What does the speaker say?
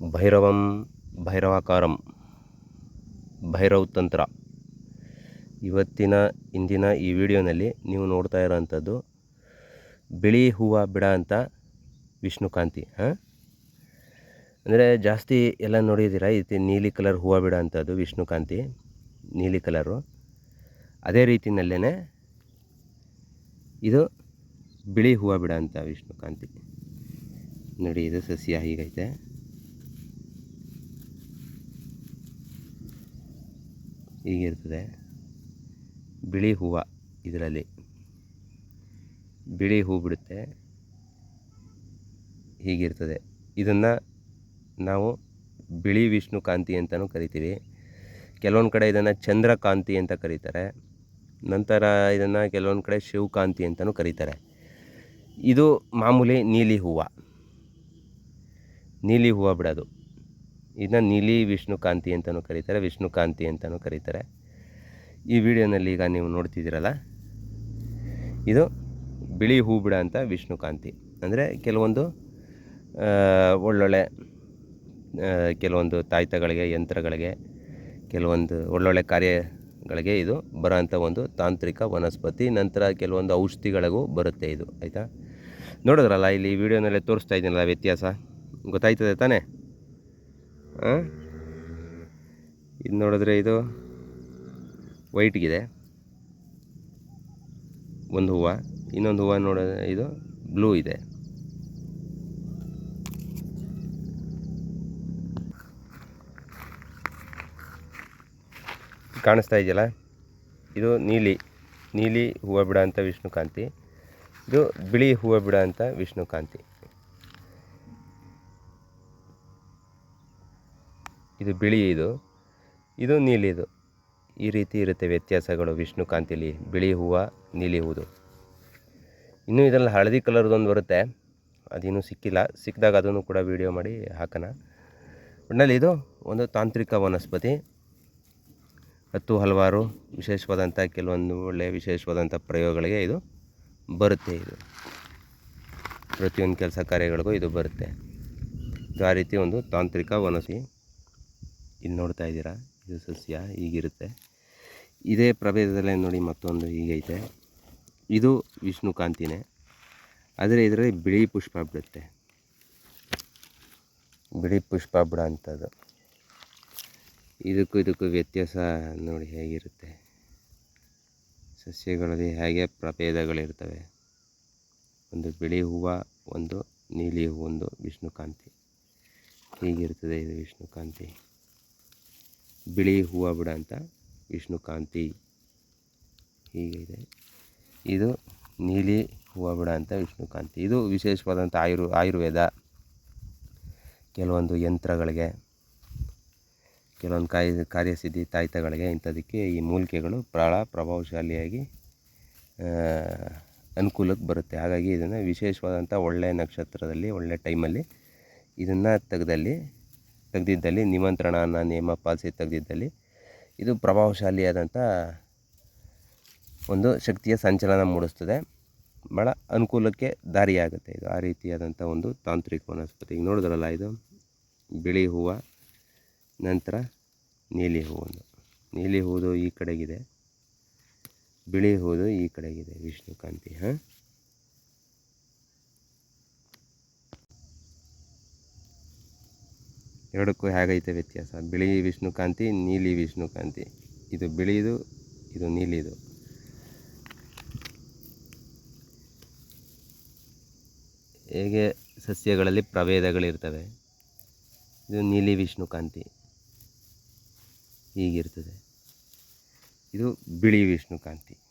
ಭೈರವಂ, ಭೈರವಾಕಾರಂ ಭೈರವ್ ತಂತ್ರ ಇವತ್ತಿನ, ಇಂದಿನ ಈ ವಿಡಿಯೋನಲ್ಲಿ ನೀವು ನೋಡ್ತಾ ಇರೋವಂಥದ್ದು ಬಿಳಿ ಹೂವು ಬಿಡ ಅಂತ ವಿಷ್ಣುಕಾಂತಿ, ಹಾಂ? ಅಂದರೆ ಜಾಸ್ತಿ ಎಲ್ಲ ನೋಡಿದ್ದೀರಾ? ಈ ನೀಲಿ ಕಲರ್ ಹೂವು ಬಿಡ ಅಂಥದ್ದು ವಿಷ್ಣುಕಾಂತಿ, ನೀಲಿ ಕಲರು. ಅದೇ ರೀತಿಯಲ್ಲೇ ಇದು ಬಿಳಿ ಹೂವು ಬಿಡ ಅಂತ ವಿಷ್ಣುಕಾಂತಿ. ನೋಡಿ, ಇದು ಸಸ್ಯ ಹೀಗೈತೆ. ಹೀಗಿರ್ತದೆ. ಬಿಳಿ ಹೂವು ಇದರಲ್ಲಿ. ಬಿಳಿ ಹೂ ಬಿಡುತ್ತೆ. ಹೀಗಿರ್ತದೆ. ಇದನ್ನು ನಾವು ಬಿಳಿ ವಿಷ್ಣುಕಾಂತಿ ಅಂತಲೂ ಕರಿತೀವಿ. ಕೆಲವೊಂದು ಕಡೆ ಇದನ್ನು ಚಂದ್ರಕಾಂತಿ ಅಂತ ಕರೀತಾರೆ. ನಂತರ ಇದನ್ನು ಕೆಲವೊಂದು ಕಡೆ ಶಿವಕಾಂತಿ ಅಂತಲೂ ಕರೀತಾರೆ. ಇದು ಮಾಮೂಲಿ ನೀಲಿ ಹೂವು. ನೀಲಿ ಹೂವು ಬಿಡೋದು. ಇದನ್ನ ನೀಲಿ ವಿಷ್ಣುಕಾಂತಿ ಅಂತಲೂ ಕರೀತಾರೆ ವಿಷ್ಣುಕಾಂತಿ ಅಂತಲೂ ಕರೀತಾರೆ. ಈ ವಿಡಿಯೋನಲ್ಲಿ ಈಗ ನೀವು ನೋಡ್ತಿದ್ದೀರಲ್ಲ, ಇದು ಬಿಳಿ ಹೂ ಬಿಡ ಅಂತ ವಿಷ್ಣುಕಾಂತಿ ಅಂದರೆ ಕೆಲವೊಂದು ಒಳ್ಳೊಳ್ಳೆ ಕೆಲವೊಂದು ತಾಯ್ತಗಳಿಗೆ, ಯಂತ್ರಗಳಿಗೆ, ಕೆಲವೊಂದು ಒಳ್ಳೊಳ್ಳೆ ಕಾರ್ಯಗಳಿಗೆ ಇದು ಬರೋಂಥ ಒಂದು ತಾಂತ್ರಿಕ ವನಸ್ಪತಿ, ನಂತರ ಕೆಲವೊಂದು ಔಷಧಿಗಳಿಗೂ ಬರುತ್ತೆ ಇದು, ಆಯಿತಾ? ನೋಡಿದ್ರಲ್ಲ, ಇಲ್ಲಿ ವಿಡಿಯೋನಲ್ಲೇ ತೋರಿಸ್ತಾ ಇದ್ದೀನಲ್ಲ ವ್ಯತ್ಯಾಸ? ಗೊತ್ತಾಯ್ತದೆ ತಾನೇ? ಇದು ನೋಡಿದ್ರೆ ಇದು ವೈಟ್ಗಿದೆ ಒಂದು ಹೂವು. ಇನ್ನೊಂದು ಹೂವು ನೋಡಿದ್ರೆ ಇದು ಬ್ಲೂ ಇದೆ. ಕಾಣಿಸ್ತಾ ಇದೆಯಲ್ಲ? ಇದು ನೀಲಿ. ನೀಲಿ ಹೂವು ಬಿಡ ಅಂತ ವಿಷ್ಣುಕಾಂತಿ ಇದು ಬಿಳಿ ಹೂವು ಬಿಡ ಅಂತ ವಿಷ್ಣುಕಾಂತಿ ಇದು ಬಿಳಿ ಇದು ಇದು ನೀಲಿದು ಈ ರೀತಿ ಇರುತ್ತೆ ವ್ಯತ್ಯಾಸಗಳು. ವಿಷ್ಣುಕಾಂತಿಲಿ ಬಿಳಿ ಹೂವು, ನೀಲಿ ಹೂದು. ಇನ್ನೂ ಇದರಲ್ಲಿ ಹಳದಿ ಕಲರ್ದೊಂದು ಬರುತ್ತೆ. ಅದಿನ್ನೂ ಸಿಕ್ಕಿಲ್ಲ. ಸಿಕ್ಕಿದಾಗ ಅದನ್ನು ಕೂಡ ವೀಡಿಯೋ ಮಾಡಿ ಹಾಕೋಣ. ಒಟ್ಟಿನಲ್ಲಿ ಇದು ಒಂದು ತಾಂತ್ರಿಕ ವನಸ್ಪತಿ. ಹತ್ತು ಹಲವಾರು ವಿಶೇಷವಾದಂಥ, ಕೆಲವೊಂದು ಒಳ್ಳೆಯ ವಿಶೇಷವಾದಂಥ ಪ್ರಯೋಗಗಳಿಗೆ ಇದು ಬರುತ್ತೆ ಇದು. ಪ್ರತಿಯೊಂದು ಕೆಲಸ ಕಾರ್ಯಗಳಿಗೂ ಇದು ಬರುತ್ತೆ. ಇದು ಆ ರೀತಿ ಒಂದು ತಾಂತ್ರಿಕ ವನಸ್ಪತಿ. ಇಲ್ಲಿ ನೋಡ್ತಾ ಇದ್ದೀರಾ? ಇದು ಸಸ್ಯ, ಹೀಗಿರುತ್ತೆ. ಇದೇ ಪ್ರಭೇದದಲ್ಲೇ ನೋಡಿ ಮತ್ತೊಂದು ಹೀಗೈತೆ. ಇದು ವಿಷ್ಣುಕಾಂತಿನೇ ಆದರೆ ಇದರಲ್ಲಿ ಬಿಳಿ ಪುಷ್ಪ ಬಿಡುತ್ತೆ. ಬಿಳಿ ಪುಷ್ಪ ಬಿಡ ಅಂಥದ್ದು ಇದಕ್ಕೂ ಇದಕ್ಕೂ ವ್ಯತ್ಯಾಸ ನೋಡಿ ಹೇಗಿರುತ್ತೆ. ಸಸ್ಯಗಳಲ್ಲಿ ಹೇಗೆ ಪ್ರಭೇದಗಳಿರ್ತವೆ. ಒಂದು ಬಿಳಿ ಹೂವು, ಒಂದು ನೀಲಿ ಹೂವು, ಒಂದು ವಿಷ್ಣುಕಾಂತಿ ಹೀಗಿರ್ತದೆ ಇದು ವಿಷ್ಣುಕಾಂತಿ ಬಿಳಿ ಹೂವು ಬಿಡ ಅಂತ ವಿಷ್ಣುಕಾಂತಿ ಹೀಗಿದೆ. ಇದು ನೀಲಿ ಹೂವು ಬಿಡ ಅಂತ ವಿಷ್ಣುಕಾಂತಿ ಇದು ವಿಶೇಷವಾದಂಥ ಆಯುರ್, ಆಯುರ್ವೇದ. ಕೆಲವೊಂದು ಯಂತ್ರಗಳಿಗೆ, ಕೆಲವೊಂದು ಕಾರ್ಯ, ಕಾರ್ಯಸಿದ್ಧಿ ತಾಯ್ತಗಳಿಗೆ ಇಂಥದಕ್ಕೆ ಈ ಮೂಲಿಕೆಗಳು ಭಾಳ ಪ್ರಭಾವಶಾಲಿಯಾಗಿ ಅನುಕೂಲಕ್ಕೆ ಬರುತ್ತೆ. ಹಾಗಾಗಿ ಇದನ್ನು ವಿಶೇಷವಾದಂಥ ಒಳ್ಳೆಯ ನಕ್ಷತ್ರದಲ್ಲಿ ಒಳ್ಳೆಯ ಟೈಮಲ್ಲಿ ಇದನ್ನು ತೆಗೆದಲ್ಲಿ ತೆಗೆದಿದ್ದಲ್ಲಿ ನಿಮಂತ್ರಣನ ನಿಯಮ, ಪಾಲಿಸಿ ತೆಗೆದಿದ್ದಲ್ಲಿ, ಇದು ಪ್ರಭಾವಶಾಲಿಯಾದಂಥ ಒಂದು ಶಕ್ತಿಯ ಸಂಚಲನ ಮೂಡಿಸ್ತದೆ. ಭಾಳ ಅನುಕೂಲಕ್ಕೆ ದಾರಿಯಾಗುತ್ತೆ ಇದು. ಆ ರೀತಿಯಾದಂಥ ಒಂದು ತಾಂತ್ರಿಕ ವನಸ್ಪತಿ. ಈಗ ನೋಡಿದ್ರಲ್ಲ ಇದು? ಬಿಳಿ ಹೂವು, ನಂತರ ನೀಲಿ ಹೂವು ನೀಲಿ ಹೂದು ಈ ಕಡೆಗಿದೆ. ಬಿಳಿ ಹೂದು ಈ ಕಡೆಗಿದೆ. ವಿಷ್ಣುಕಾಂತಿ ಹಾಂ? ಎರಡಕ್ಕೂ ಹೇಗೈತೆ ವ್ಯತ್ಯಾಸ? ಬಿಳಿ ವಿಷ್ಣುಕಾಂತಿ ನೀಲಿ ವಿಷ್ಣುಕಾಂತಿ ಇದು ಬಿಳಿದು, ಇದು ನೀಲಿದು. ಹೇಗೆ ಸಸ್ಯಗಳಲ್ಲಿ ಪ್ರಭೇದಗಳಿರ್ತವೆ? ಇದು ನೀಲಿ ವಿಷ್ಣುಕಾಂತಿ ಹೀಗಿರ್ತದೆ. ಇದು ಬಿಳಿ ವಿಷ್ಣುಕಾಂತಿ